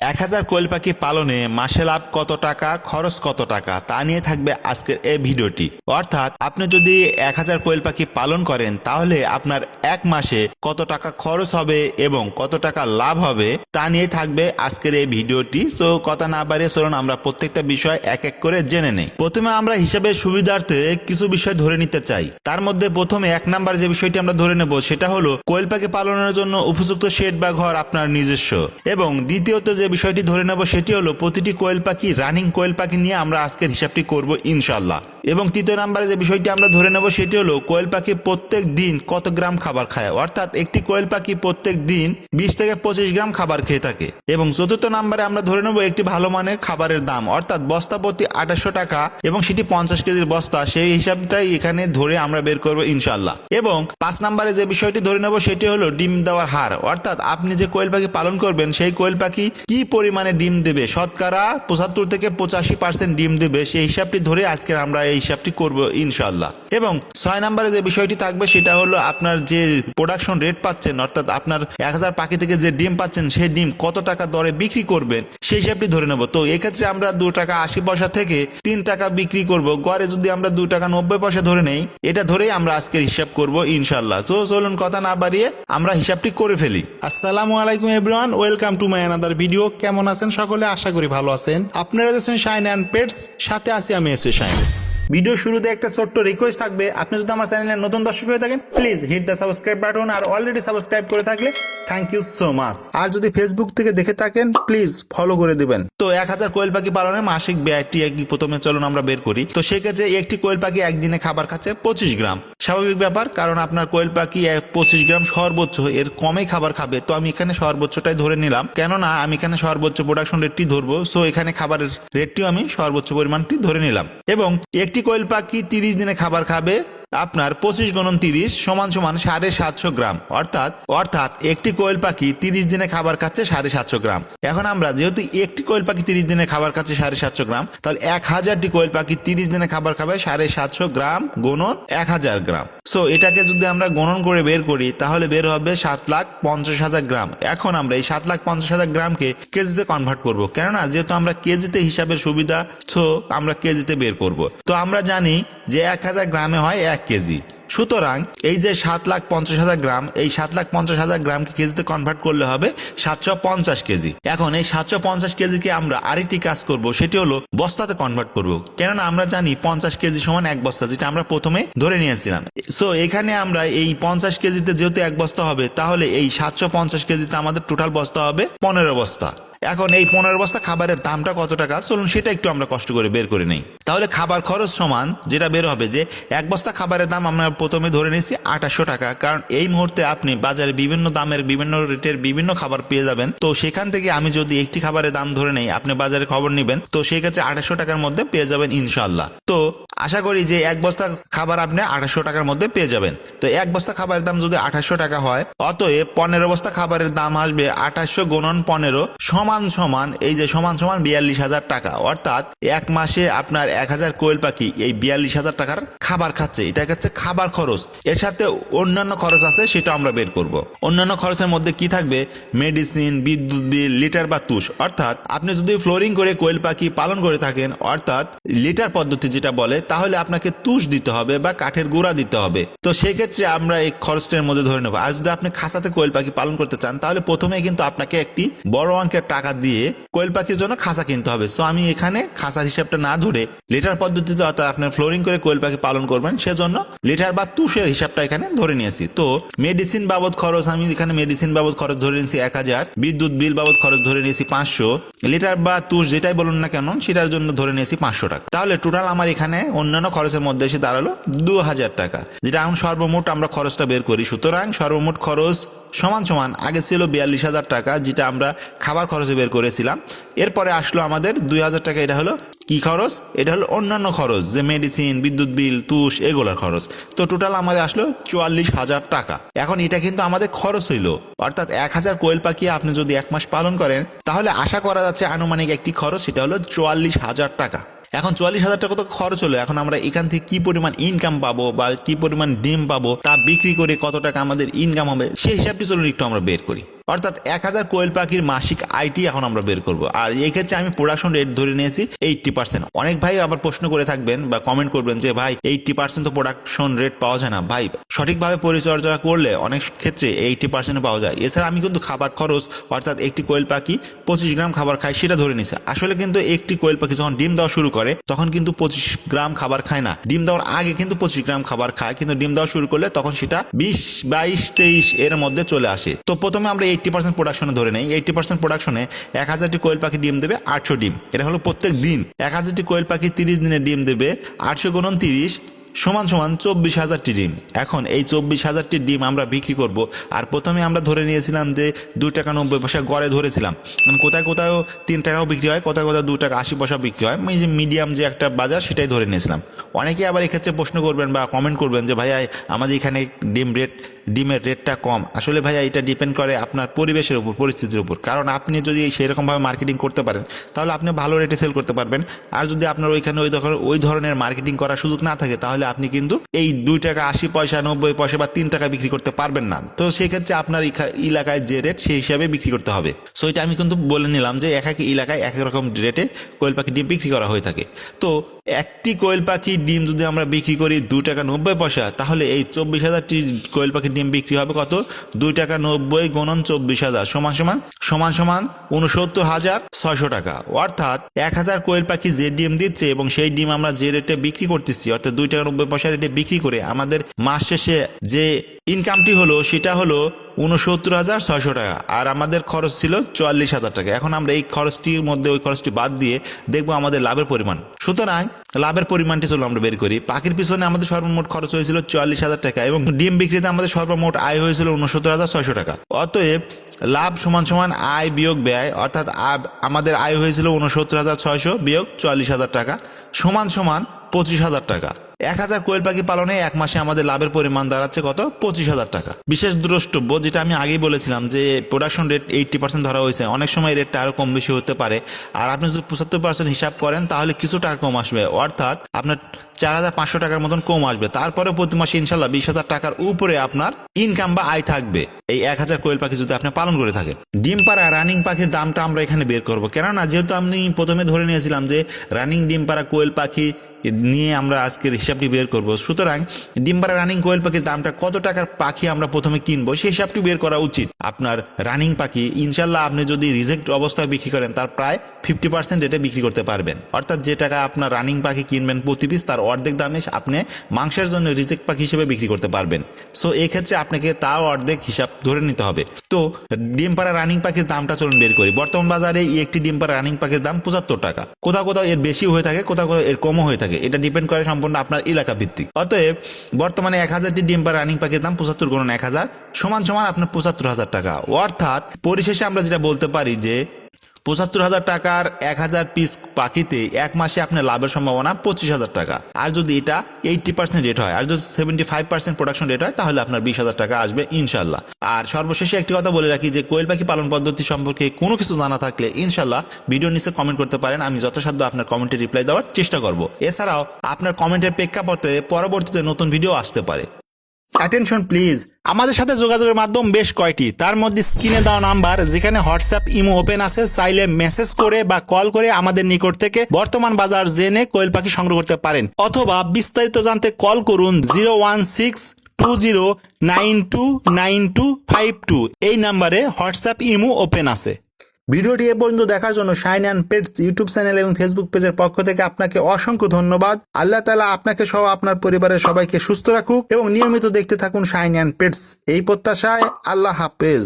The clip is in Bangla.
এক হাজার কোয়েল পাখি পালনে মাসে লাভ কত টাকা, খরচ কত টাকা, তা নিয়ে থাকবে আজকের এই ভিডিওটি। অর্থাৎ আপনি যদি এক হাজার কোয়েল পাখি পালন করেন, তাহলে আপনার এক মাসে কত টাকা খরচ হবে এবং কত টাকা লাভ হবে, তা নিয়ে থাকবে আজকের এই ভিডিওটি। সো, কথা না বাড়িয়ে চলুন আমরা প্রত্যেকটা বিষয় এক এক করে জেনে নেই। প্রথমে আমরা হিসাবের সুবিধার্থে কিছু বিষয় ধরে নিতে চাই। তার মধ্যে প্রথমে এক নাম্বার যে বিষয়টি আমরা ধরে নেব, সেটা হলো কোয়েল পাখি পালনের জন্য উপযুক্ত শেড বা ঘর আপনার নিজস্ব। এবং দ্বিতীয়ত যে বিষয়টি ধরে নেব সেটি হলো প্রতিটি কোয়েল পাখি, রানিং কোয়েল পাখি নিয়ে আমরা আজকের হিসাবটি করব ইনশাল্লাহ এবং তৃতীয় নাম্বারে যে বিষয়টি আমরা ধরে নেব সেটি হলো কোয়েল পাখি প্রত্যেক দিন কত গ্রাম খাবার খায়? অর্থাৎ একটি কোয়েল পাখি প্রত্যেক দিন বিশ থেকে পঁচিশ গ্রাম খাবার খেয়ে থাকে। এবং চতুর্থ নাম্বারে আমরা ধরে নেব একটি ভালো মানের খাবারের দাম। অর্থাৎ বস্তা প্রতি আঠাশশো টাকা এবং সেটি পঞ্চাশ কেজির বস্তা। সেই হিসাবটাই এখানে ধরে আমরা বের করব ইনশাল্লাহ এবং পাঁচ নাম্বারে যে বিষয়টি ধরে নেব সেটি হলো ডিম দেওয়ার হার। অর্থাৎ আপনি যে কোয়েল পাখি পালন করবেন, সেই কোয়েল পাখি কি পরিমাণে ডিম দেবে? শতকরা পঁচাত্তর থেকে পঁচাশি পার্সেন্ট ডিম দেবে। সেই হিসাবটি ধরে আজকে আমরা এই হিসাবটি করব ইনশাল্লাহ এবং ছয় নম্বরে যে বিষয়টি থাকবে, সেটা হলো আপনার যে প্রোডাকশন রেট পাচ্ছেন, অর্থাৎ আপনার এক হাজার পাখি থেকে যে ডিম পাচ্ছেন, সেই ডিম কত টাকা দরে বিক্রি করবেন, সেই হিসাবটি ধরে নেব। তো এক্ষেত্রে আমরা দু টাকা আশি পয়সা থেকে তিন টাকা বিক্রি করব। গড়ে যদি আমরা দু টাকা নব্বই পয়সা ধরে নেই, এটা ধরেই আমরা আজকের হিসাব করব ইনশাল্লাহ তো চলুন কথা না বাড়িয়ে আমরা হিসাবটি করে ফেলি। আসসালামু আলাইকুম everyone, welcome to my another video. কেমন আছেন? সকলে আশা করি ভালো আছেন। আপনারা দেখছেন শাইন অ্যান্ড পেটস সাথে আছি আমি এসে শাইন ভিডিও শুরুতে একটা ছোট্ট রিকোয়েস্ট থাকবে। আপনি যদি আমার চ্যানেলের নতুন দর্শক হয়ে থাকেন please hit the subscribe button R already subscribe করে থাকলে থ্যাংক ইউ সো মাচ আর যদি ফেসবুক থেকে দেখে থাকেন প্লিজ ফলো করে দিবেন। তো এক হাজার কোয়েল পাখি পালনে মাসিক ব্যয়টি প্রথমে চলুন আমরা বের করি। তো সেক্ষেত্রে একটি কোয়েল পাখি একদিনে খাবার খাচ্ছে পঁচিশ গ্রাম। স্বাভাবিক ব্যাপার, কারণ আপনার কোয়েল পাখি এক পঁচিশ গ্রাম সর্বোচ্চ, এর কমে খাবার খাবে। তো আমি এখানে সর্বোচ্চটাই ধরে নিলাম। কেননা, আমি এখানে সর্বোচ্চ প্রোডাকশন রেটটি ধরবো সো এখানে খাবারের রেটটিও আমি সর্বোচ্চ পরিমাণটি ধরে নিলাম। এবং একটি কোয়েল পাখি তিরিশ দিনে খাবার খাবে আপনার পঁচিশ গণন তিরিশ সমান সমান সাড়ে সাতশো গ্রাম। অর্থাৎ অর্থাৎ একটি কোয়েল পাখি তিরিশ দিনে খাবার খাচ্ছে সাড়ে সাতশো গ্রাম। এখন আমরা যেহেতু একটি কোয়েল পাখি তিরিশ দিনে খাবার খাচ্ছে সাড়ে সাতশো গ্রাম, তাহলে এক হাজারটি কোয়েল পাখি তিরিশ দিনে খাবার খাবে সাড়ে সাতশো গ্রাম গণন এক হাজার গ্রাম। সো এটাকে যদি আমরা গণন করে বের করি, তাহলে বের হবে সাত লাখ পঞ্চাশ হাজার গ্রাম। এখন আমরা এই সাত লাখ পঞ্চাশ হাজার গ্রামকে কেজিতে কনভার্ট করব। কেননা, যেহেতু আমরা কেজিতে হিসাবের সুবিধা সো আমরা কেজিতে বের করব। তো আমরা জানি যে এক হাজার গ্রামে হয় এক কেজি। সুতরাং এই যে সাত লাখ পঞ্চাশ হাজার গ্রাম, এই সাত লাখ পঞ্চাশ হাজার গ্রামকে কেজিতে কনভার্ট করলে হবে সাতশো পঞ্চাশ কেজি। এখন এই সাতশো পঞ্চাশ কেজিকে আমরা আরেকটি কাজ করব, সেটি হলো বস্তাতে কনভার্ট করব। কেননা আমরা জানি পঞ্চাশ কেজি সমান এক বস্তা, যেটা আমরা প্রথমে ধরে নিয়েছিলাম। সো এখানে আমরা এই পঞ্চাশ কেজিতে যেহেতু এক বস্তা হবে, তাহলে এই সাতশো পঞ্চাশ কেজিতে আমাদের টোটাল বস্তা হবে পনেরো বস্তা। এখন এই পনেরো বস্তা খাবারের দামটা কত টাকা? চলুন সেটা একটু আমরা কষ্ট করে বের করে নেই। তাহলে খাবার খরচ সমান যেটা বের হবে যে এক বস্তা খাবারের দাম আমরা প্রথমে ধরে নিয়েছি আঠাশশো টাকা। কারণ এই মুহূর্তে আপনি বাজারে বিভিন্ন দামের, বিভিন্ন রেটের বিভিন্ন খাবার পেয়ে যাবেন। তো সেখান থেকে আমি যদি একটি খাবারের দাম ধরে নেই, আপনি বাজারে খবর নেবেন, তো সেই ক্ষেত্রে আঠাশশো টাকার মধ্যে পেয়ে যাবেন ইনশাল্লাহ তো আশা করি যে এক বস্তা খাবার আপনি আঠাশশো টাকার মধ্যে পেয়ে যাবেন। তো এক বস্তা খাবারের দাম যদি আঠাশশো টাকা হয়, অতএব পনেরো বস্তা খাবারের দাম আসবে আঠাশশো গুণন পনেরো সমান সমান, এই যে সমান সমান বিয়াল্লিশ হাজার টাকা। অর্থাৎ এক মাসে আপনার এক হাজার কোয়েল পাখি এই বিয়াল্লিশ হাজার টাকার খাবার খাচ্ছে। এটা হচ্ছে খাবার খরচ। এর সাথে অন্যান্য খরচ আছে, সেটা আমরা বের করব। অন্যান্য খরচের মধ্যে কি থাকবে? মেডিসিন, বিদ্যুৎ বিল, লিটার বা তুষ। অর্থাৎ আপনি যদি ফ্লোরিং করে কোয়েল পাখি পালন করে থাকেন, অর্থাৎ লিটার পদ্ধতি যেটা বলে তাহলে আপনাকে তুষ দিতে হবে বা কাঠের গুঁড়া দিতে হবে। তো সেক্ষেত্রে আমরা এই খরচটার মধ্যে ধরে নেব। আর যদি আপনি খাঁচাতে কোয়েল পাখি পালন করতে চান, তাহলে প্রথমে কিন্তু আপনাকে একটি বড় অঙ্কের টাকা দিয়ে কোয়েল পাখির জন্য খাঁচা কিনতে হবে। সো আমি এখানে খাঁচার হিসাবটা না ধরে লিটার পদ্ধতিতে অর্থাৎ আপনার ফ্লোরিং করে কোয়েল পাখি পালন করবেন, সেজন্য লিটার বা তুষের হিসাবটা এখানে ধরে নিয়েছি। তো মেডিসিন বাবদ খরচ, আমি এখানে মেডিসিন বাবদ খরচ ধরে নিয়েছি এক হাজার, বিদ্যুৎ বিল বাবদ খরচ ধরে নিয়েছি পাঁচশো, লিটার বা তুষ যেটাই বলুন না কেন, সেটার জন্য ধরে নিয়েছি পাঁচশো টাকা। তাহলে টোটাল আমার এখানে অন্যান্য খরচের মধ্যে এসে দাঁড়াল দু হাজার টাকা, যেটা এখন সর্বমোট আমরা খরচটা বের করি। সুতরাং সর্বমোট খরচ সমান সমান, আগে ছিল বিয়াল্লিশ হাজার টাকা, যেটা আমরা খাবার খরচে বের করেছিলাম। এরপরে আসলো আমাদের দুই হাজার টাকা, এটা হলো কি খরচ? এটা হলো অন্যান্য খরচ, যে মেডিসিন বিদ্যুৎ বিল, তুষ, এগুলোর খরচ। তো টোটাল আমাদের আসলো চুয়াল্লিশ হাজার টাকা। এখন এটা কিন্তু আমাদের খরচ হইল। অর্থাৎ এক হাজার কোয়েল পাখি আপনি যদি এক মাস পালন করেন, তাহলে আশা করা যাচ্ছে আনুমানিক একটি খরচ, সেটা হলো চুয়াল্লিশ হাজার টাকা। এখন চুয়াল্লিশ হাজার টাকা তো খরচ হলো। এখন আমরা এখান থেকে কি পরিমাণ ইনকাম পাবো বা কি পরিমাণ ডিম পাবো তা বিক্রি করে কত টাকা আমাদের ইনকাম হবে, সেই হিসাবটি চলুন একটু আমরা বের করি। অর্থাৎ এক হাজার কোয়েল পাখির মাসিক আইটি এখন আমরা বের করব। আর এই ক্ষেত্রে আমি প্রোডাকশন রেট ধরে নিয়েছি এইটটি পার্সেন্ট অনেক ভাই আবার প্রশ্ন করে থাকবেন বা কমেন্ট করবেন যে, ভাই এইটটি পার্সেন্ট তো প্রোডাকশন রেট পাওয়া যায় না। ভাই, সঠিকভাবে পরিচর্যা করলে অনেক ক্ষেত্রে এইটটি পার্সেন্ট পাওয়া যায়। এছাড়া আমি কিন্তু খাবার খরচ, অর্থাৎ একটি কোয়েল পাখি পঁচিশ গ্রাম খাবার খায় সেটা ধরে নিছে। আসলে কিন্তু একটি কোয়েল পাখি যখন ডিম দেওয়া শুরু করে, তখন কিন্তু পঁচিশ গ্রাম খাবার খায় না। ডিম দেওয়ার আগে কিন্তু পঁচিশ গ্রাম খাবার খায়, কিন্তু ডিম দেওয়া শুরু করলে তখন সেটা বিশ, বাইশ, তেইশ এর মধ্যে চলে আসে। তো প্রথমে আমরা এইটটি পার্সেন্ট প্রোডাকশনে ধরে নেই। এইটটি পার্সেন্ট প্রোডাকশনে এক হাজারটি কোয়েল পাখি ডিম দেবে আটশো ডিম। এটা হলো প্রত্যেক দিন। এক হাজারটি কোয়েল পাখি তিরিশ দিনে ডিম দেবে আটশো গুণন তিরিশ সমান সমান চব্বিশ হাজারটি ডিম। এখন এই চব্বিশ হাজারটি ডিম আমরা বিক্রি করব। আর প্রথমে আমরা ধরে নিয়েছিলাম যে দু টাকা নব্বই পয়সা গড়ে ধরেছিলাম। কারণ কোথায় কোথাও তিন টাকাও বিক্রি হয়, কোথায় কোথাও দু টাকা আশি পয়সা বিক্রি হয়। আমি যে মিডিয়াম যে একটা বাজার, সেটাই ধরে নিয়েছিলাম। অনেকে আবার এক্ষেত্রে প্রশ্ন করবেন বা কমেন্ট করবেন যে, ভাইয়া, আমাদের এখানে ডিম রেট, ডিমের রেটটা কম। আসলে ভাইয়া, এটা ডিপেন্ড করে আপনার পরিবেশের উপর, পরিস্থিতির উপর। কারণ আপনি যদি সেরকমভাবে মার্কেটিং করতে পারেন, তাহলে আপনি ভালো রেটে সেল করতে পারবেন। আর যদি আপনার ওইখানে ওই ওই ধরনের মার্কেটিং করার সুযোগ না থাকে, তাহলে আপনি কিন্তু এই দুই টাকা আশি পয়সা, নব্বই পয়সা বা তিন টাকা বিক্রি করতে পারবেন না। তো সেক্ষেত্রে আপনার এলাকায় যে রেট সেই হিসাবে বিক্রি করতে হবে। সো এটা আমি কিন্তু বলে নিলাম যে এক এক এলাকায় এক এক রকম রেটে কোয়েল পাখি ডিম বিক্রি করা হয়ে থাকে। তো একটি কোয়েল পাখির ডিম যদি আমরা বিক্রি করি দু টাকা নব্বই পয়সা, তাহলে এই চব্বিশ হাজারটি কোয়েল পাখির ডিম বিক্রি হবে কত? দুই টাকা নব্বই গণন চব্বিশ হাজার, সমান সমান সমান সমান উনসত্তর হাজার ছয়শো টাকা। অর্থাৎ এক হাজার কোয়েল পাখি যে ডিম দিচ্ছে এবং সেই ডিম আমরা যে রেটে বিক্রি করতেছি, অর্থাৎ দুই টাকা নব্বই পয়সা রেটে বিক্রি করে আমাদের মাস শেষে যে ইনকামটি হলো, সেটা হলো উনসত্তর হাজার ছয়শো টাকা, আর আমাদের খরচ ছিল চুয়াল্লিশ হাজার টাকা। এখন আমরা এই খরচটির মধ্যে, ওই খরচটি বাদ দিয়ে দেখব আমাদের লাভের পরিমাণ। সুতরাং, লাভের পরিমাণটি চলো আমরা বের করি। পাখির পিছনে আমাদের সর্বমোট খরচ হয়েছিল চুয়াল্লিশ হাজার টাকা এবং ডিম বিক্রিতে আমাদের সর্বমোট আয় হয়েছিল উনসত্তর হাজার ছয়শো টাকা। অতএব, লাভ সমান সমান আয় বিয়োগ ব্যয়, অর্থাৎ আমাদের আয় হয়েছিল উনসত্তর হাজার ছয়শো বিয়োগ চুয়াল্লিশ হাজার টাকা। সমান সমান পঁচিশ হাজার টাকা। এক হাজার কোয়েল পাখি পালনে এক মাসে আমাদের লাভের পরিমাণ দাঁড়াচ্ছে কত? পঁচিশ হাজার টাকা। বিশেষ দ্রষ্টব্য, যেটা আমি আগেই বলেছিলাম যে প্রোডাকশন রেট এইটটি পার্সেন্ট ধরা হয়েছে। অনেক সময় রেটটা আরও কম বেশি হতে পারে। আর আপনি যদি পঁচাত্তর পার্সেন্ট হিসাব করেন, তাহলে কিছু টাকা কম আসবে। অর্থাৎ আপনার চার হাজার পাঁচশো টাকার মতন কম আসবে। তারপরে প্রতি মাসে ইনশাল্লাহ বিশ হাজার টাকার উপরে আপনার ইনকাম বা আয় থাকবে। এই এক হাজার কোয়েল পাখি যদি আপনি পালন করে থাকেন। ডিম পাড়া রানিং পাখির দামটা আমরা এখানে বের করব। কেননা, যেহেতু আমি প্রথমে ধরে নিয়েছিলাম যে রানিং ডিম পাড়া কোয়েল পাখি নিয়ে আমরা আজকের হিসাবটি বের করব। সুতরাং ডিম পাড়া রানিং কোয়েল পাখির দামটা কত টাকার পাখি আমরা প্রথমে কিনবো সেই হিসাবটি বের করা উচিত। আপনার রানিং পাখি ইনশাল্লাহ আপনি যদি রিজেক্ট অবস্থায় বিক্রি করেন, তার প্রায় ফিফটি পার্সেন্ট রেটে বিক্রি করতে পারবেন। অর্থাৎ যে টাকা আপনার রানিং পাখি কিনবেন প্রতি পিস, তার অর্ধেক দামে আপনি মাংসের জন্য রিজেক্ট পাখি হিসেবে বিক্রি করতে পারবেন। সো, এক্ষেত্রে আপনাকে তাও অর্ধেক হিসাব ধরে নিতে হবে। তো ডিম পাড়া রানিং পাখির দামটা চলুন বের করি। বর্তমান বাজারে একটি ডিম পাড়া রানিং পাখির দাম পঁচাত্তর টাকা। কোথাও কোথাও এর বেশি হয়ে থাকে, কোথাও কোথাও এর কমও হয়ে থাকে। এটা ডিপেন্ড করে সম্পূর্ণ আপনার এলাকা ভিত্তিক। অতএব, বর্তমানে এক হাজারটি ডিম পার রানিং পাখির দাম পঁচাত্তর গুণন এক হাজার, সমান সমান আপনার পঁচাত্তর হাজার টাকা। অর্থাৎ, পরিশেষে আমরা যেটা বলতে পারি যে পঁচাত্তর হাজার টাকার এক হাজার পিস পাখিতে এক মাসে আপনার লাভের সম্ভাবনা পঁচিশ হাজার টাকা। আর যদি এটা এইটটি পার্সেন্ট রেট হয়, আর যদি seventy five percent production rate হয়, তাহলে আপনার বিশ হাজার টাকা আসবে ইনশাল্লাহ আর সর্বশেষে একটি কথা বলে রাখি যে, কোয়েল পাখি পালন পদ্ধতি সম্পর্কে কোনো কিছু জানা থাকলে ইনশাল্লাহ ভিডিও নিচে কমেন্ট করতে পারেন। আমি যথাসাধ্য আপনার কমেন্টে রিপ্লাই দেওয়ার চেষ্টা করব। এছাড়াও আপনার কমেন্টের প্রেক্ষাপটে পরবর্তীতে নতুন ভিডিও আসতে পারে। অ্যাটেনশন প্লিজ আমাদের সাথে যোগাযোগের মাধ্যম বেশ কয়টি। তার মধ্যে স্ক্রিনে দেওয়া নাম্বার, যেখানে হোয়াটসঅ্যাপ ইমো ওপেন আছে। চাইলে মেসেজ করে বা কল করে আমাদের নিকট থেকে বর্তমান বাজার জেনে কোয়েল পাখি সংগ্রহ করতে পারেন। অথবা বিস্তারিত জানতে কল করুন zero one six two zero nine two nine two five two এই নাম্বারে হোয়াটসঅ্যাপ ইমো ওপেন আছে। ভিডিওটি এ পর্যন্ত দেখার জন্য Shine and Pets YouTube channel এবং ফেসবুক পেজের পক্ষ থেকে আপনাকে অসংখ্য ধন্যবাদ। আল্লাহ তালা আপনাকে সহ আপনার পরিবারের সবাইকে সুস্থ রাখুক এবং নিয়মিত দেখতে থাকুন শাইন অ্যান্ড পেটস। এই প্রত্যাশায় আল্লাহ হাফেজ।